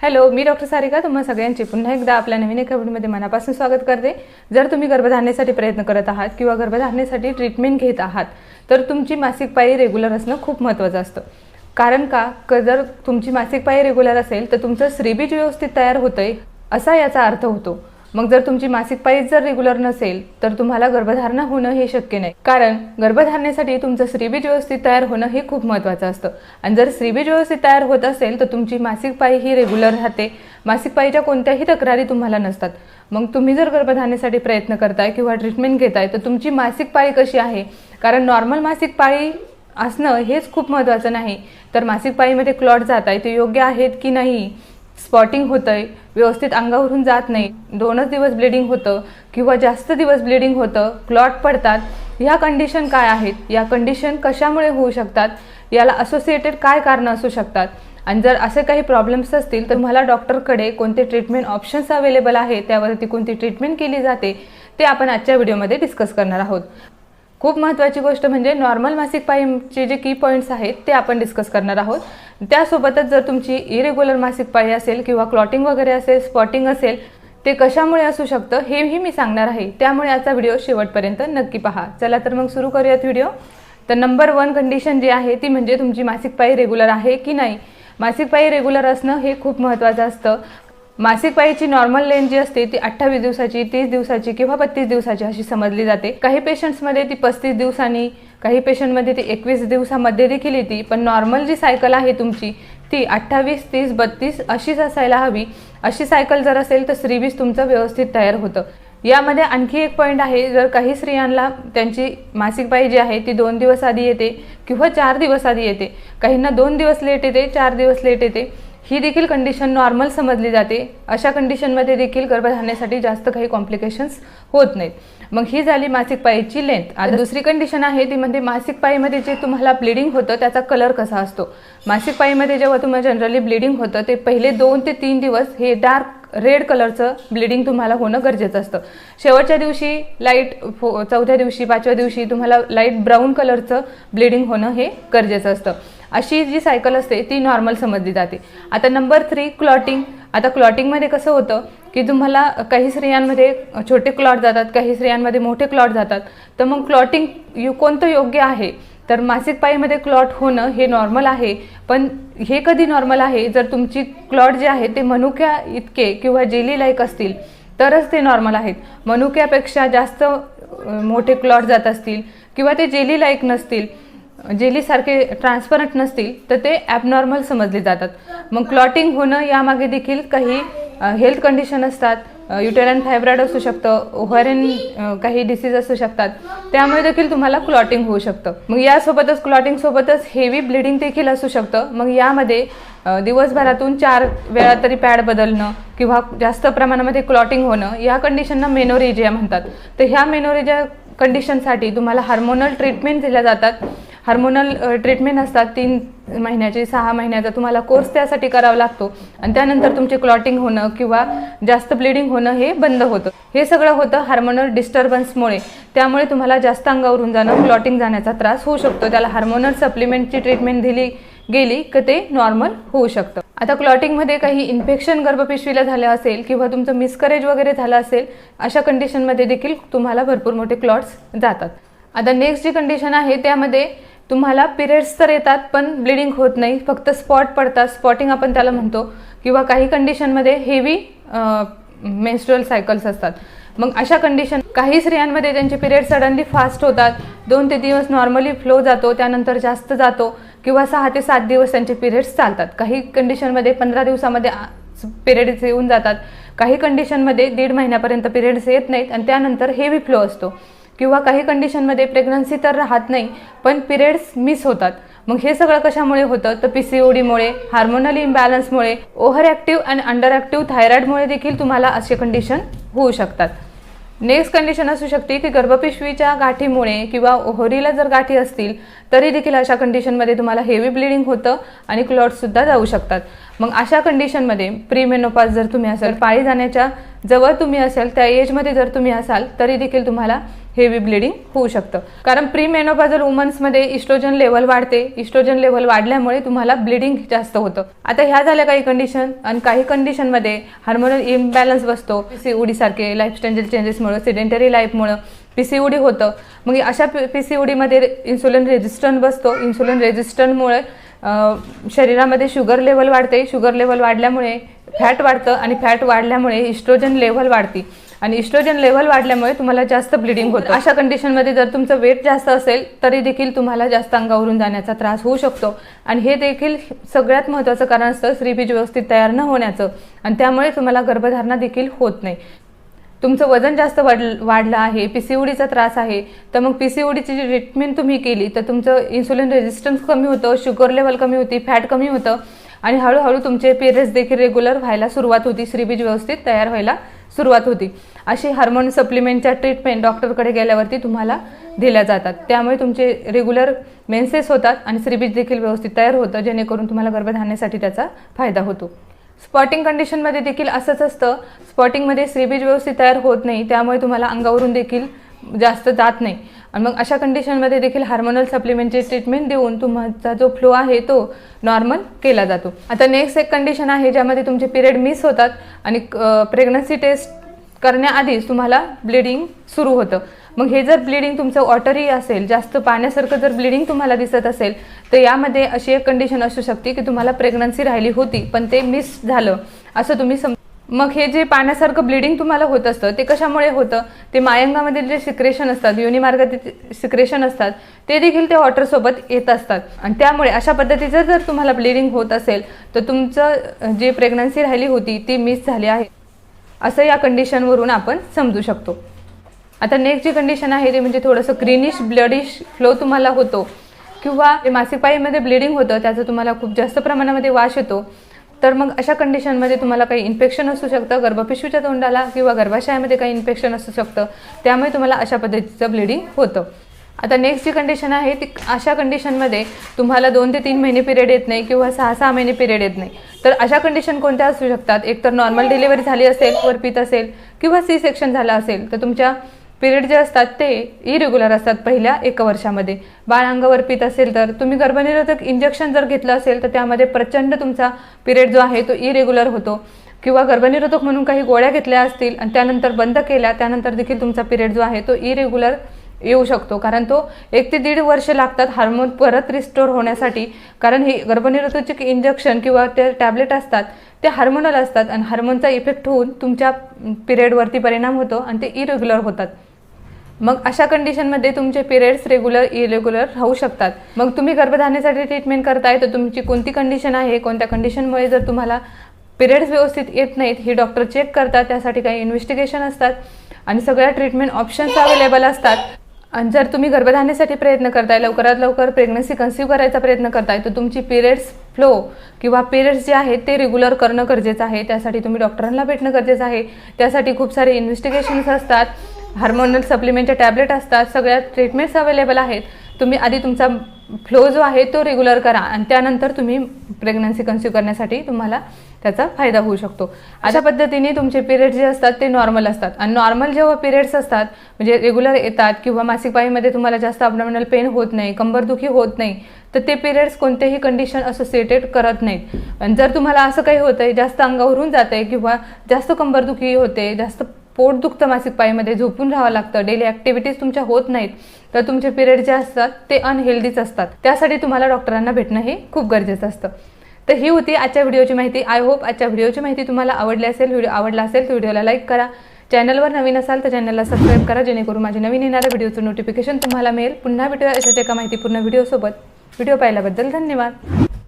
Hello मी doctor Sarika. तुम्हा सगळ्यांचे पुन्हा एकदा आपल्या नवीन एका व्हिडिओमध्ये मनापासून स्वागत करते. जर तुम्ही गर्भधारणेसाठी प्रयत्न करत आहात किंवा गर्भधारणेसाठी ट्रीटमेंट घेत आहात तर तुमची मासिक पाळी रेग्युलर असणं खूप महत्त्वाचं असतं. कारण का? क जर तुमची मासिक पाळी रेग्युलर असेल तर तुमचं श्रीबीज व्यवस्थित तयार होतंय असा याचा अर्थ होतो. मग जर तुमची मासिक पाळी जर रेग्युलर नसेल तर तुम्हाला गर्भधारणा होणं हे शक्य नाही. कारण गर्भधारणेसाठी तुमचं श्रीबीज व्यवस्थित तयार होणं हे खूप महत्त्वाचं असतं. आणि जर श्रीबीज व्यवस्थित तयार होत असेल तर तुमची मासिक पाळी ही रेग्युलर राहते. मासिक पाळीच्या कोणत्याही तक्रारी तुम्हाला नसतात. मग तुम्ही जर गर्भधारणेसाठी प्रयत्न करताय किंवा ट्रीटमेंट घेताय तर तुमची मासिक पाळी कशी आहे? कारण नॉर्मल मासिक पाळी असणं हेच खूप महत्त्वाचं नाही. तर मासिक पाळीमध्ये क्लॉट जात आहे ते योग्य आहेत की नाही? स्पॉटिंग होतंय व्यवस्थित अंगावरून जात नाही दोनच दिवस ब्लिडिंग होतं किंवा जास्त दिवस ब्लिडिंग होतं क्लॉट पडतात ह्या कंडिशन काय आहेत? या कंडिशन कशामुळे होऊ शकतात? याला असोसिएटेड काय कारणं असू शकतात? आणि जर असे काही प्रॉब्लेम्स असतील तर मला डॉक्टरकडे कोणते ट्रीटमेंट ऑप्शन्स अवेलेबल आहेत त्यावरती कोणती ट्रीटमेंट केली जाते ते आपण आजच्या व्हिडिओमध्ये डिस्कस करणार आहोत. खूप महत्त्वाची गोष्ट म्हणजे नॉर्मल मासिक पाईमचे जे की पॉईंट्स आहेत ते आपण डिस्कस करणार आहोत. त्यासोबतच जर तुमची इरेग्युलर मासिक पाळी असेल किंवा क्लॉटिंग वगैरे असेल स्पॉटिंग असेल ते कशामुळे असू शकतं हेही मी सांगणार आहे. त्यामुळे आजचा व्हिडिओ शेवटपर्यंत नक्की पहा. चला तर मग सुरू करूयात व्हिडिओ. तर नंबर वन कंडिशन जी आहे ती म्हणजे तुमची मासिक पाळी रेग्युलर आहे की नाही? मासिक पाळी रेग्युलर असणं हे खूप महत्त्वाचं असतं. मासिक पाळीची नॉर्मल लेंथ जी असते ती अठ्ठावीस दिवसाची तीस दिवसाची किंवा बत्तीस दिवसाची अशी समजली जाते. काही पेशंट्समध्ये ती पस्तीस दिवसांनी काही पेशंटमध्ये ती एकवीस दिवसामध्ये देखील येते पण नॉर्मल जी सायकल आहे तुमची ती अठ्ठावीस तीस बत्तीस अशीच असायला हवी. अशी सायकल जर असेल तर स्त्रीबीज तुमचं व्यवस्थित तयार होतं. यामध्ये आणखी एक पॉईंट आहे जर काही स्त्रियांना त्यांची मासिक पाळी जी आहे ती दोन दिवस आधी येते किंवा चार दिवस आधी येते. काहींना दोन दिवस लेट येते चार दिवस लेट येते. ही देखील कंडिशन नॉर्मल समजली जाते. अशा कंडिशनमध्ये देखील गर्भधारणेसाठी जास्त काही कॉम्प्लिकेशन्स होत नाहीत. मग ही झाली मासिक पाळीची लेंथ आता दुसरी कंडिशन आहे ती म्हणजे मासिक पाळीमध्ये जे तुम्हाला ब्लिडिंग होतं त्याचा कलर कसा असतो? मासिक पाळीमध्ये जेव्हा तुम्हाला जनरली ब्लिडिंग होतं ते पहिले दोन ते तीन दिवस हे डार्क रेड कलरचं ब्लिडिंग तुम्हाला होणं गरजेचं असतं. शेवटच्या दिवशी लाइट चौथ्या दिवशी पाचव्या दिवशी तुम्हाला लाइट ब्राऊन कलरचं ब्लिडिंग होणं हे गरजेचं असतं. अशी जी सायकल असते ती नॉर्मल समजली जाते. आता नंबर थ्री क्लॉटिंग आता क्लॉटिंगमध्ये कसं होतं की तुम्हाला काही स्त्रियांमध्ये छोटे क्लॉट जातात काही स्त्रियांमध्ये मोठे क्लॉट जातात. तर मग क्लॉटिंग यु कोणतं योग्य आहे? तर मासिक पाळीमध्ये क्लॉट होणं हे नॉर्मल आहे. पण हे कधी नॉर्मल आहे? जर तुमची क्लॉट जे आहे ते मनुक्या इतके किंवा जेली लाईक असतील तरच ते नॉर्मल आहेत. मनुक्यापेक्षा जास्त मोठे क्लॉट जात असतील किंवा ते जेली लाईक नसतील जेलीसारखे ट्रान्सपरंट नसतील तर ते ॲबनॉर्मल समजले जातात. मग क्लॉटिंग होणं यामागे देखील काही हेल्थ कंडिशन असतात. युटेरन फायब्रॉइड असू शकतं ओव्हरेन काही डिसीज असू शकतात. त्यामुळे देखील तुम्हाला क्लॉटिंग होऊ शकतं. मग यासोबतच क्लॉटिंगसोबतच हेवी ब्लिडिंग देखील असू शकतं. मग यामध्ये दिवसभरातून चार वेळा तरी पॅड बदलणं किंवा जास्त प्रमाणामध्ये क्लॉटिंग होणं या कंडिशनना मेनोरेजिया म्हणतात. तर ह्या मेनोरेजिया कंडिशनसाठी तुम्हाला हार्मोनल ट्रीटमेंट दिल्या जातात. हार्मोनल ट्रीटमेंट असतात तीन महिन्याची सहा महिन्याचा तुम्हाला कोर्स त्यासाठी करावा लागतो. आणि त्यानंतर तुमचे क्लॉटिंग होणं किंवा जास्त ब्लिडिंग होणं हे बंद होतं. हे सगळं होतं हार्मोनल डिस्टर्बन्समुळे. त्यामुळे तुम्हाला जास्त अंगावरून जाणं क्लॉटिंग जाण्याचा त्रास होऊ शकतो. त्याला हार्मोनल सप्लिमेंटची ट्रीटमेंट दिली गेली की ते नॉर्मल होऊ शकतं. आता क्लॉटिंगमध्ये काही इन्फेक्शन गर्भपिशवीला झालं असेल किंवा तुमचं मिसकरेज वगैरे झालं असेल अशा कंडिशनमध्ये देखील तुम्हाला भरपूर मोठे क्लॉट्स जातात. आता नेक्स्ट जी कंडिशन आहे त्यामध्ये तुम्हाला पिरियड्स तर येतात पण ब्लिडिंग होत नाही. फक्त स्पॉट पडतात. स्पॉटिंग आपण त्याला म्हणतो. किंवा काही कंडिशनमध्ये हेवी मेन्स्ट्रुअल सायकल्स असतात. मग अशा कंडिशन काही स्त्रियांमध्ये त्यांचे पिरियड सडनली फास्ट होतात दोन ते दिवस नॉर्मली फ्लो जातो त्यानंतर जास्त जातो किंवा सहा ते सात दिवस त्यांचे पिरियड्स चालतात. काही कंडिशनमध्ये पंधरा दिवसामध्ये पिरियड्स येऊन जातात. काही कंडिशनमध्ये दीड महिन्यापर्यंत पिरियड्स येत नाहीत आणि त्यानंतर हेवी फ्लो असतो. किंवा काही कंडिशनमध्ये प्रेग्नन्सी तर राहत नाही पण पिरियड्स मिस होतात. मग हे सगळं कशामुळे होतं? तर पी सी ओडीमुळे hormonal इम्बॅलन्समुळे over active and under active थायरॉईडमुळे देखील तुम्हाला असे कंडिशन होऊ शकतात. नेक्स्ट कंडिशन असू शकते की गर्भपिशवीच्या गाठीमुळे किंवा ओहरीला जर गाठी असतील तरी देखील अशा कंडिशनमध्ये तुम्हाला हेवी ब्लिडिंग होतं आणि क्लॉटसुद्धा जाऊ शकतात. मग अशा कंडिशनमध्ये प्रीमेनोपास जर तुम्ही असाल पाळी जाण्याच्या जवळ तुम्ही असाल त्या एजमध्ये जर तुम्ही असाल तरी देखील तुम्हाला हेवी ब्लिडिंग होऊ शकतं. कारण प्री मेनोपाजल वुमन्समध्ये इस्ट्रोजन लेवल वाढते. इस्ट्रोजन लेवल वाढल्यामुळे तुम्हाला ब्लिडिंग जास्त होतं. आता ह्या झाल्या काही कंडिशन आणि काही कंडिशनमध्ये हार्मोनल इम्बॅलन्स बसतो. पीसीओडी सारखे लाईफस्टाईल चेंजेसमुळे सिडेंटरी लाईफमुळं पीसीओडी होतं. मग अशा पीसीओडीमध्ये इन्सुलिन रेजिस्टंट बसतो. इन्सुलिन रेजिस्टन्समुळे शरीरामध्ये शुगर लेवल वाढते. शुगर लेवल वाढल्यामुळे फॅट वाढतं आणि फॅट वाढल्यामुळे इस्ट्रोजन लेवल वाढते. आणि इस्ट्रोजन लेवल वाढल्यामुळे तुम्हाला जास्त ब्लिडिंग होतं. अशा कंडिशनमध्ये जर तुमचं वेट जास्त असेल तरी देखील तुम्हाला जास्त अंगावरून जाण्याचा त्रास होऊ शकतो. आणि हे देखील सगळ्यात महत्त्वाचं कारण असतं स्त्रीबीज व्यवस्थित तयार न होण्याचं. आणि त्यामुळे तुम्हाला गर्भधारणा देखील होत नाही. तुमचं वजन जास्त वाढ वाढलं आहे पी सी ओडीचा त्रास आहे तर मग पी सी ओडीची जी ट्रीटमेंट तुम्ही केली तर तुमचं इन्सुलिन रेजिस्टन्स कमी होतं शुगर लेवल कमी होती फॅट कमी होतं. आणि हळूहळू तुमचे पिरियड्स देखील रेग्युलर व्हायला सुरुवात होती श्रीबीज व्यवस्थित तयार व्हायला सुरुवात होती. अशी हार्मोन सप्लिमेंटच्या ट्रीटमेंट डॉक्टरकडे गेल्यावरती तुम्हाला दिल्या जातात. त्यामुळे तुमचे रेग्युलर मेन्सेस होतात आणि श्रीबीज देखील व्यवस्थित तयार होतं जेणेकरून तुम्हाला गर्भधारणेसाठी त्याचा फायदा होतो. स्पॉटिंग कंडिशनमध्ये देखील असंच असतं. स्पॉटिंगमध्ये श्रीबीज व्यवस्थित तयार होत नाही त्यामुळे तुम्हाला अंगावरून देखील जास्त जात नाही. आणि मग अशा कंडिशनमध्ये देखील हार्मोनल सप्लिमेंटची ट्रीटमेंट देऊन तुमचा जो फ्लो आहे तो नॉर्मल केला जातो. आता नेक्स्ट एक कंडिशन आहे ज्यामध्ये तुमचे पिरियड मिस होतात आणि प्रेग्नन्सी टेस्ट करण्याआधीच तुम्हाला ब्लिडिंग सुरू होतं. मग हे जर ब्लिडिंग तुमचं वॉटरी असेल जास्त पाण्यासारखं जर ब्लिडिंग तुम्हाला दिसत असेल तर यामध्ये अशी एक कंडिशन असू शकते की तुम्हाला प्रेग्नन्सी राहिली होती पण ते मिस झालं. असं तुम्ही सम मग हे जे पाण्यासारखं ब्लिडिंग तुम्हाला होत असतं ते कशामुळे होतं? ते मायंगामधील जे सिक्रेशन असतात युनिमार्गातील सिक्रेशन असतात ते देखील ते वॉटरसोबत येत असतात. आणि त्यामुळे अशा पद्धतीचं जर तुम्हाला ब्लिडिंग होत असेल तर तुमचं जी प्रेग्नन्सी राहिली होती ती मिस झाली आहे. असं या कंडिशनवरून आपण समजू शकतो. आता नेक्स्ट जी कंडिशन आहे ते म्हणजे थोडंसं ग्रीनिश ब्लडिश फ्लो तुम्हाला होतो. किंवा मासिक पाईमध्ये ब्लिडिंग होतं त्याचा तुम्हाला खूप जास्त प्रमाणामध्ये वाश येतो. तर मग अशा कंडिशनमध्ये तुम्हाला काही इन्फेक्शन असू शकतं गर्भपिशवीच्या तोंडाला किंवा गर्भाशयामध्ये काही इन्फेक्शन असू शकतं त्यामुळे तुम्हाला अशा पद्धतीचं ब्लिडिंग होतं. आता नेक्स्ट जी कंडिशन आहे ती अशा कंडिशनमध्ये तुम्हाला दोन ते तीन महिने पिरियड येत नाही किंवा सहा सहा महिने पिरियड येत नाही. तर अशा कंडिशन कोणत्या असू शकतात? एक तर नॉर्मल डिलिव्हरी झाली असेल वरपीत असेल किंवा सी सेक्शन झालं असेल तर तुमच्या पिरियड जे असतात ते इरेग्युलर असतात पहिल्या एका वर्षामध्ये. बाळ अंगावर पित असेल तर तुम्ही गर्भनिरोधक इंजेक्शन जर घेतलं असेल तर त्यामध्ये प्रचंड तुमचा पिरियड जो आहे तो इरेग्युलर होतो. किंवा गर्भनिरोधक म्हणून काही गोळ्या घेतल्या असतील आणि त्यानंतर बंद केल्या त्यानंतर देखील तुमचा पिरियड जो आहे तो इरेग्युलर येऊ शकतो. कारण तो एक ते दीड वर्ष लागतात हार्मोन परत रिस्टोर होण्यासाठी. कारण हे गर्भनिरोधक इंजेक्शन किंवा ते टॅबलेट असतात ते हार्मोनल असतात आणि हार्मोनचा इफेक्ट होऊन तुमच्या पिरियडवरती परिणाम होतो आणि ते इरेग्युलर होतात. मग अशा कंडिशनमध्ये तुमचे पिरियड्स रेग्युलर इरेग्युलर राहू शकतात. मग तुम्ही गर्भधारणेसाठी ट्रीटमेंट करताय तर तुमची कोणती कंडिशन आहे? कोणत्या कंडिशनमुळे जर तुम्हाला पिरियड्स व्यवस्थित येत नाहीत हे डॉक्टर चेक करतात त्यासाठी काही इन्व्हेस्टिगेशन असतात आणि सगळ्या ट्रीटमेंट ऑप्शन्स अवेलेबल असतात. आणि जर तुम्ही गर्भधारणेसाठी प्रयत्न करताय लवकरात लवकर प्रेग्नन्सी कन्सिव्ह करायचा प्रयत्न करताय तर तुमची पिरियड्स फ्लो किंवा पिरियड्स जे आहेत ते रेग्युलर करणं गरजेचं आहे. त्यासाठी तुम्ही डॉक्टरांना भेटणं गरजेचं आहे. त्यासाठी खूप सारे इन्व्हेस्टिगेशन्स असतात. हार्मोनल सप्लिमेंटच्या टॅबलेट असतात सगळ्या ट्रीटमेंट्स अवेलेबल आहेत. तुम्ही आधी तुमचा फ्लो जो आहे तो रेग्युलर करा आणि त्यानंतर तुम्ही प्रेग्नन्सी कन्स्यू करण्यासाठी तुम्हाला त्याचा फायदा होऊ शकतो. अशा पद्धतीने तुमचे पिरियड्स जे असतात ते नॉर्मल असतात. आणि नॉर्मल जेव्हा पिरियड्स असतात म्हणजे रेग्युलर येतात किंवा मासिक पाळीमध्ये तुम्हाला जास्त अबडॉमिनल पेन होत नाही कंबरदुखी होत नाही तर ते पिरियड्स कोणतेही कंडिशन असोसिएटेड करत नाहीत. आणि जर तुम्हाला असं काही होतंय जास्त अंगावरून जात आहे किंवा जास्त कंबरदुखी होते जास्त पोट दुखतं मासिक पाळीमध्ये झोपून राहावं लागतं डेली ॲक्टिव्हिटीज तुमच्या होत नाहीत तर तुमचे पिरियड जे असतात ते अनहेल्दीच असतात. त्यासाठी तुम्हाला डॉक्टरांना भेटणं हे खूप गरजेचं असतं. तर ही होती आजच्या व्हिडिओची माहिती. आय होप आजच्या व्हिडिओची माहिती तुम्हाला आवडली असेल व्हिडिओ आवडला असेल तर व्हिडिओला लाईक करा. चॅनलवर नवीन असाल तर चॅनलला सबस्क्राईब करा जेणेकरून माझे नवीन येणाऱ्या व्हिडिओचं नोटिफिकेशन तुम्हाला मिळेल. पुन्हा भेटूया अशाच एका माहितीपूर्ण व्हिडिओसोबत व्हिडिओ पाहिल्याबद्दल धन्यवाद.